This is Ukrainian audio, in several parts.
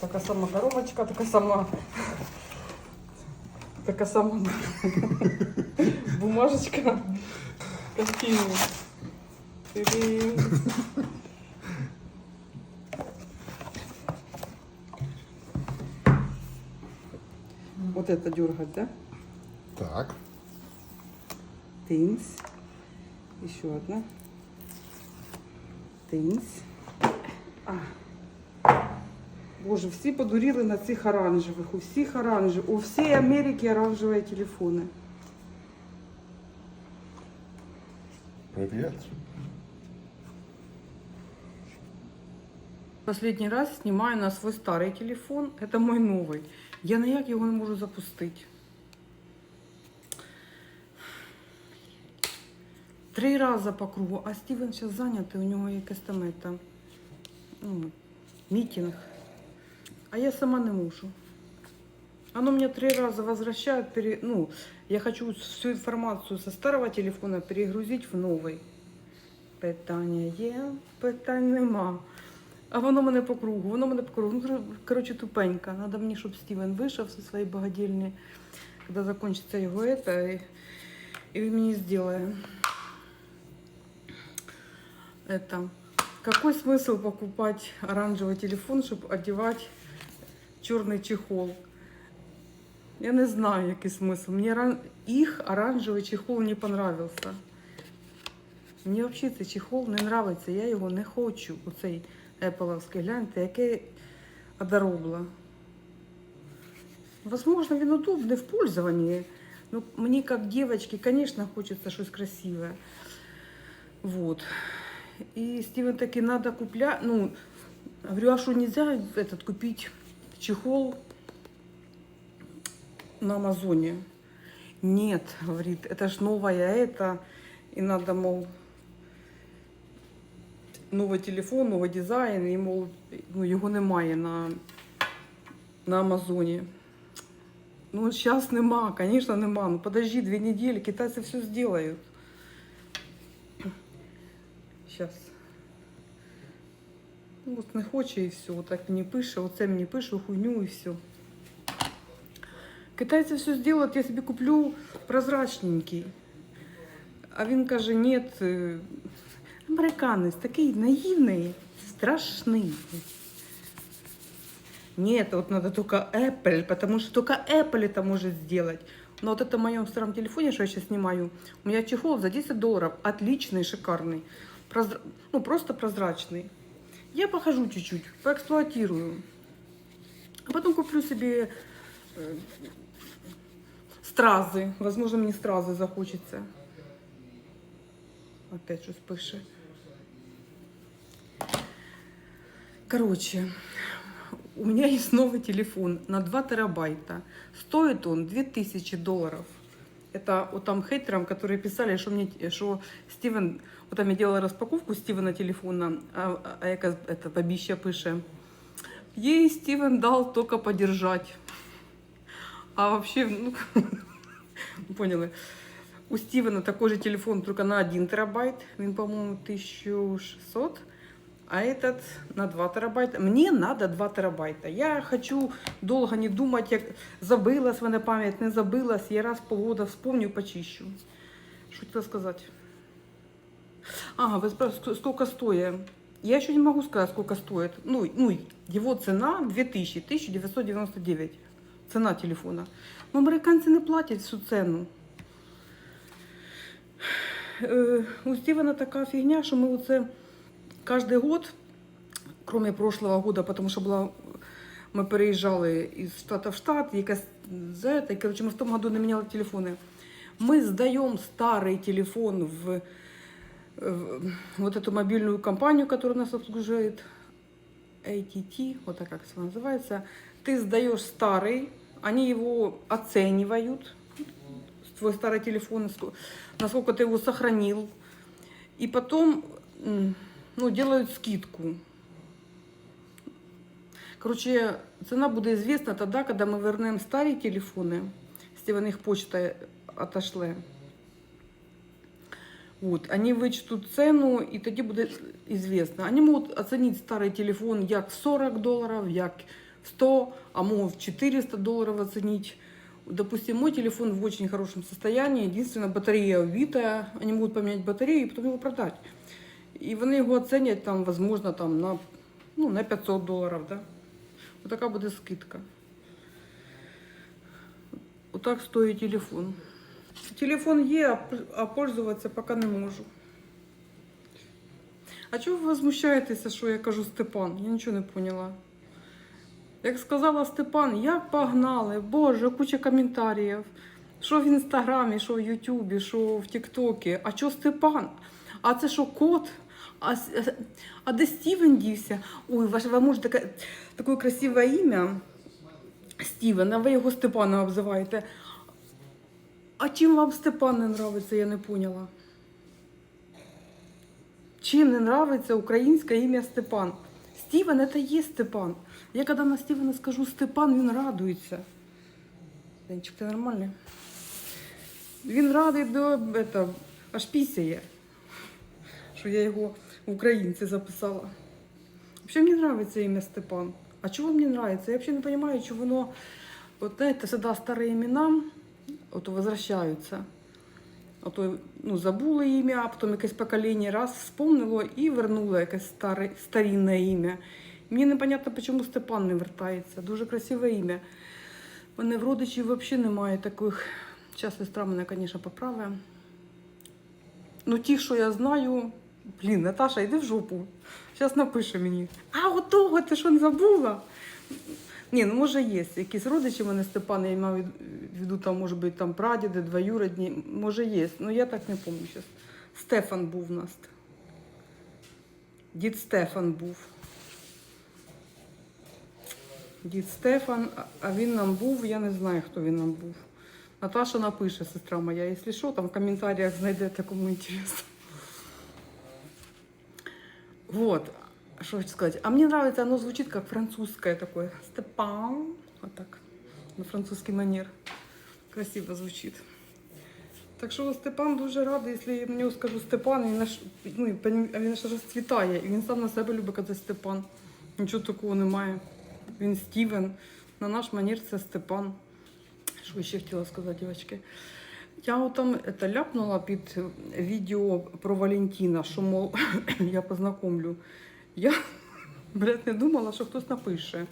Така сама коробочка, така сама. Така сама бумажечка. Картины. Вот это дергать, да? Так. Тынс. Еще одна. Тынс. А. Боже, всі подуріли на цих оранжевих. У всіх оранжевих. У всій Америки оранжеві телефони. Привет. Последний раз знімаю на свой старий телефон. Это мой новий. Я ніяк його не можу запустити. Три рази по кругу, а Стівен зараз зайнятий, у нього якесь там это, ну, мітинг. А я сама не можу. Оно мне три раза возвращает, пере... ну, я хочу всю информацию со старого телефона перегрузить в новый. Питання є, питань нема. А воно мене по кругу, воно мене по кругу. Ну, кор- коротше, тупенька. Надо мені, щоб Стівен вийшов зі своєї багадільні, коли закінчиться його это, і, і він мені зробить. Это. Какой смысл покупать оранжевый телефон, чтобы одевать черный чехол? Я не знаю, який смисл. Мені оран... їх оранжевий чехол не понравився. Мені взагалі цей чехол не подобається, я його не хочу. Оцей Apple, гляньте, яке одоробло. Возможно, він удобний в пользовании. Ну, мені, як дівчинці, звісно, хочеться щось красиве. Вот. И Стивен таки надо куплять. Ну, говорю, а что нельзя этот купить чехол на Амазоне? Нет, говорит, это ж новое это. И надо, мол, новий телефон, новий дизайн, і, мол, ну, його немає на, на Амазоні. Ну, зараз нема, звісно, нема. Ну, подожди дві недели, китайці все сделают. Сейчас. Ну, от не хоче і все. Отак мені пише, оце мені пише хуйню і все. Китайці все зроблять, я собі куплю прозрачненький. А він каже, ні, е, американець такий наївний, страшний. Нет, вот надо только Apple, потому что только Apple это может сделать. Но вот это в моем старом телефоне, что я сейчас снимаю, у меня чехол за 10 долларов, отличный, шикарный, Прозра- ну просто прозрачный. Я похожу чуть-чуть, поэксплуатирую, а потом куплю себе э, стразы. Возможно, мне стразы захочется. Опять что пише. Короче, у меня есть новый телефон на 2 терабайта. Стоит он 2000 долларов. Это вот там хейтерам, которые писали, что мне, что Стивен, вот там я делала распаковку Стивена телефона, а, а яка это бабища пише. Ей Стивен дал только подержать. А вообще, ну, поняли. У Стивена такой же телефон, только на 1 терабайт. Він, по-моему, 1600. А этот на 2 терабайта. Мне надо 2 терабайта. Я хочу долго не думать, як забилась мене пам'ять, не забилась. Я раз погода вспомню, почищу. Що хотіла сказати? Ага, вы спрашиваете, сколько стоит? Я еще не могу сказать, сколько стоит. Ну, ну его цена 2000, 1999. Цена телефона. Но американцы не платят всю цену. Е, У Стивена така фігня, що ми оце кожен год, кроме прошлого года, потому що була, ми переїжджали із штата в штат, якась за это, і, короче, ми в тому году не міняли телефони. Ми здаємо старий телефон в, в вот эту мобильную компанию, которая нас обслуживает, ATT, вот так как это называется. Ты сдаешь старый, они его оценивают, твой старый телефон, ск- насколько ты его сохранил. И потом м, ну, делают скидку. Короче, цена буде известна тогда, когда мы вернем старі телефони, Стивен їх почта отошле. Вот, они вычтут цену, і тоді буде известно. Они можуть оценить старий телефон як в 40 доларів, як 100, а мог 400 долларов оценить. Допустим, мой телефон в очень хорошем состоянии, единственное, батарея убитая, они могут поменять батарею и потом его продать. І вони його оценять там, возможно, там на, ну, на 500 доларів, да? Отака буде скидка. Отак стоїть телефон. Телефон є, а пользуватися поки не можу. А чого ви возмущаєтеся, що я кажу Степан? Я нічого не поняла. Як сказала Степан, як погнали, боже, куча коментарів. Що в інстаграмі, що в Ютубі, що в Тіктокі. А що Степан? А це що кот? А, а де Стівен дівся? Ой, ваше вам може таке, таке красиве ім'я. Стівен, а ви його Степаном обзиваєте. А чим вам Степан не нравиться, я не поняла. Чим не нравится українське ім'я Степан? Стівен це є Степан. Я коли на Стівена скажу Степан, він радується. Денчик, ти нормальний? Він радий до это, аж пісяє, що я його українці записала. Взагалі мені подобається ім'я Степан. А чого мені подобається? Я взагалі не розумію, чого воно, от знаєте, завжди старі імена от возвращаються. А ну, забули ім'я, а потім якесь покоління раз вспомнило і вернуло якесь старе, старинне ім'я. Мені непонятно, чому Степан не вертається. Дуже красиве ім'я. У мене в родичів взагалі немає таких. Зараз сестра мене, звісно, поправить. Ну, ті, що я знаю, блін, Наташа, йди в жопу. Зараз напише мені. А отого ти що не забула? Ні, ну може є. Якісь родичі мене Степана, я мав в там, може бути, там прадіди, двоюродні. Може є. Ну я так не пам'ятаю. Стефан був у нас. Дід Стефан був. Дід Стефан, а він нам був, я не знаю, хто він нам був. Наташа напише, сестра моя, якщо що, там в коментарях знайдете, кому інтересно. Вот. Что хочу сказать. А мне нравится, оно звучит как французское такое. Степан. Вот так. На французский манер. Красиво звучит. Так що Степан дуже радий, якщо я нього скажу Степан, він наш, ну, він аж розцвітає, і він сам на себе любить казати Степан. Нічого такого немає. Він Стівен. На наш манір це Степан. Що ще хотіла сказати, дівчатки? Я там это, ляпнула під відео про Валентина, що, мол, я познакомлю. Я, блядь, не думала, що хтось напише.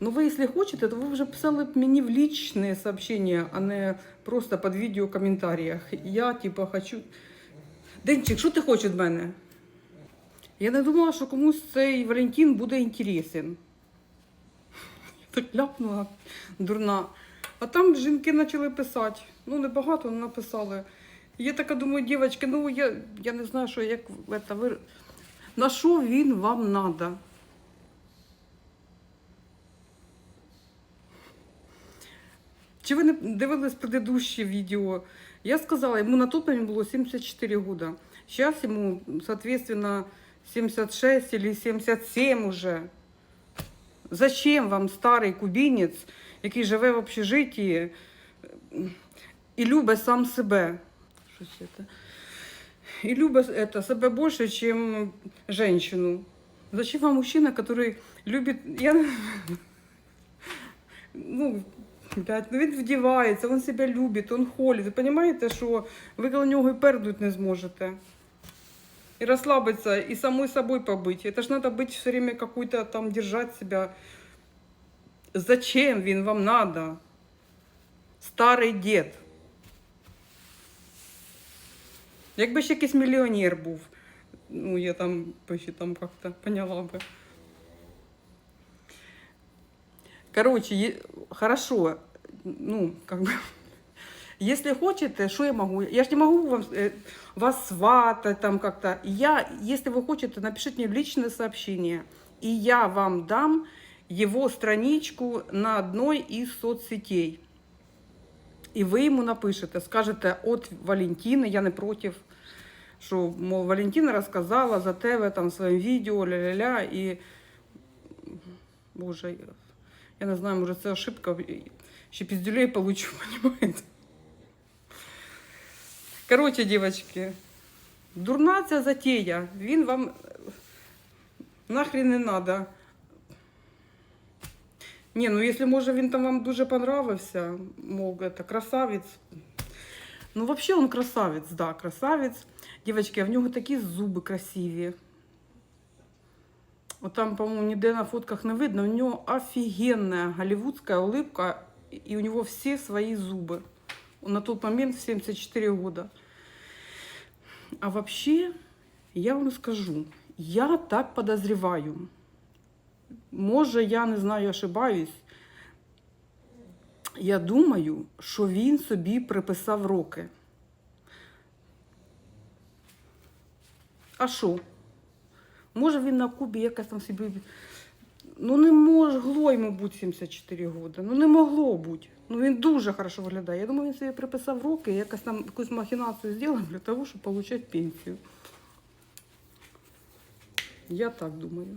Ну, ви, якщо хочете, то ви вже писали б мені в лічне сообщення, а не просто під відео в коментарях. Я, типа, хочу. Денчик, що ти хочеш від мене? Я не думала, що комусь цей Валентин буде інтересен. Так ляпнула, дурна. А там жінки почали писати. Ну, небагато але написали. Я така думаю, дівчатки, ну я, я не знаю, що як це, ви... на що він вам треба? Чи ви не дивились предыдущее відео? Я сказала, йому на той момент було 74 года. Зараз йому, соответственно, 76 или 77 уже. Зачем вам старий кубінець, який живе в общежитті і любить сам себе? Що це? І любить это, себе більше, ніж женщину. Зачем вам мужчина, который любит... Я... не- Ну, блядь, ну він вдівається, він себе любить, він холить. Ви розумієте, що ви коло нього і пердуть не зможете. И расслабиться, и самой собой побыть. Это ж надо быть все время какой-то там, держать себя. Зачем він вам надо? Старий дід. Якби ще якийсь мільйонер був, ну, я там би ще там как-то поняла би. Короче, е- хорошо, ну, как бы, если хотите, что я могу? Я же не могу вам, э, вас сватать там как-то. Я, если вы хотите, напишите мне в личное сообщение, и я вам дам его страничку на одной из соцсетей. І ви йому напишете, скажете, от Валентина, я не проти, що, мол, Валентина розказала за тебе там в своєму відео, ля-ля-ля, і, боже, я не знаю, може це ошибка, ще піздюлей получу, понимаете? Короче, дівчатки, дурна ця затея, він вам нахрен не надо. Ні, ну якщо може він там вам дуже понравився, мол, это красавець. Ну, вообще он красавець, да, красавець. Дівчатки, а в нього такі зуби красиві. От там, по-моему, ніде на фотках не видно. У нього офігенна голливудська улыбка, і у нього всі свої зуби. На тот момент в 74 года. А вообще, я вам скажу, я так подозреваю. Може, я не знаю, ошибаюсь. Я думаю, що він собі приписав роки. А що? Може він на Кубі якось там собі. Ну не могло йому бути 74 роки. Ну не могло бути. Ну він дуже хорошо виглядає. Я думаю, він собі приписав роки і якось там якусь махінацію зробив для того, щоб отримати пенсію. Я так думаю.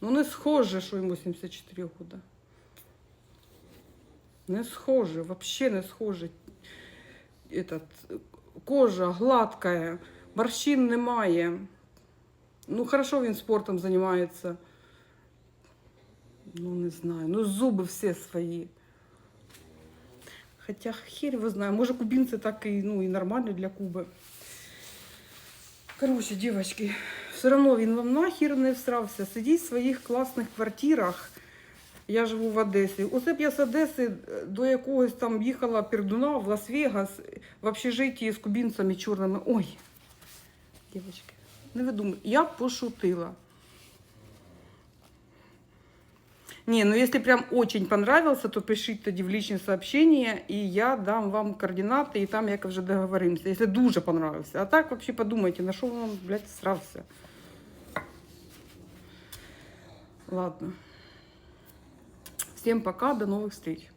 Ну не схоже, що йому 74 роки. Не схоже, вообще не схоже. Этот, кожа гладкая, морщин немає. Ну, хорошо він спортом займається. Ну, не знаю. Ну, зуби всі свої. Хоча хер його знає. Може, кубинці так і, ну, і нормально для Куби. Короче, девочки, все одно він вам нахер не всрався. Сидіть в своїх класних квартирах. Я живу в Одесі. Оце б я з Одеси до якогось там їхала пердуна в Лас-Вегас в общежитті з кубинцями чорними. Ой, дівчатки, не видумуй. Я пошутила. Не, ну если прям очень понравился, то пишите тоді в личные сообщения, и я дам вам координаты, и там як вже договоримся, если дуже понравился. А так вообще подумайте, на що вам, блядь, срався. Ладно. Всем пока, до новых встреч.